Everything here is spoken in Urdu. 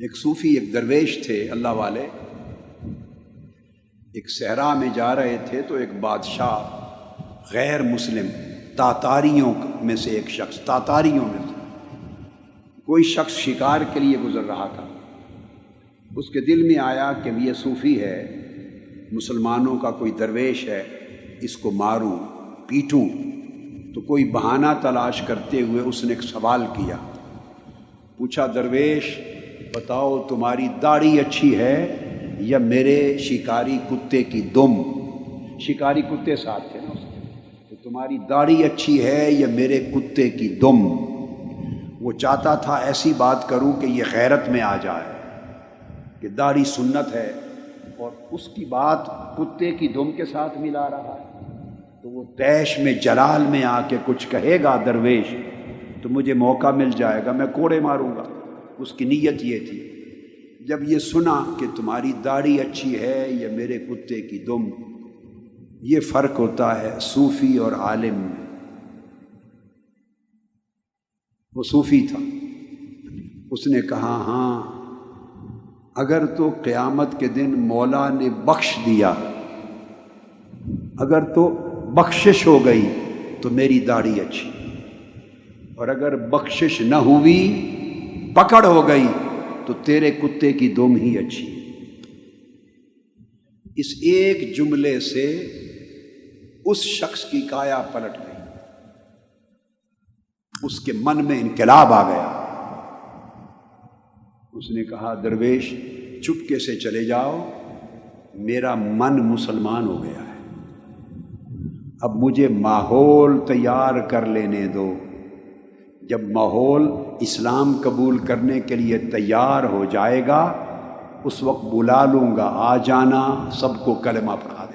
ایک صوفی، ایک درویش تھے اللہ والے۔ ایک صحرا میں جا رہے تھے تو ایک بادشاہ غیر مسلم، تاتاریوں میں سے ایک شخص، تاتاریوں میں سے۔ کوئی شخص شکار کے لیے گزر رہا تھا۔ اس کے دل میں آیا کہ یہ صوفی ہے، مسلمانوں کا کوئی درویش ہے، اس کو ماروں، پیٹوں۔ تو کوئی بہانہ تلاش کرتے ہوئے اس نے ایک سوال کیا۔ پوچھا، درویش بتاؤ تمہاری داڑھی اچھی ہے یا میرے شکاری کتے کی دم؟ شکاری کتے ساتھ تھے نا اس کے۔ تو تمہاری داڑھی اچھی ہے یا میرے کتے کی دم؟ وہ چاہتا تھا ایسی بات کروں کہ یہ غیرت میں آ جائے، کہ داڑھی سنت ہے اور اس کی بات کتے کی دم کے ساتھ ملا رہا ہے۔ تو وہ دیش میں جلال میں آ کے کچھ کہے گا درویش، تو مجھے موقع مل جائے گا، میں کوڑے ماروں گا۔ اس کی نیت یہ تھی، جب یہ سنا کہ تمہاری داڑھی اچھی ہے یا میرے کتے کی دم، یہ فرق ہوتا ہے صوفی اور عالم میں۔ وہ صوفی تھا۔ اس نے کہا ہاں اگر تو قیامت کے دن مولا نے بخش دیا، اگر تو بخشش ہو گئی تو میری داڑھی اچھی، اور اگر بخشش نہ ہوئی پکڑ ہو گئی، تو تیرے کتے کی دم ہی اچھی۔ اس ایک جملے سے اس شخص کی کایا پلٹ گئی۔ اس کے من میں انقلاب آ گیا۔ اس نے کہا، درویش، چپکے سے چلے جاؤ، میرا من مسلمان ہو گیا ہے۔ اب مجھے ماحول تیار کر لینے دو۔ جب ماحول اسلام قبول کرنے کے لیے تیار ہو جائے گا، اس وقت بلا لوں گا، آ جانا، سب کو کلمہ پڑھا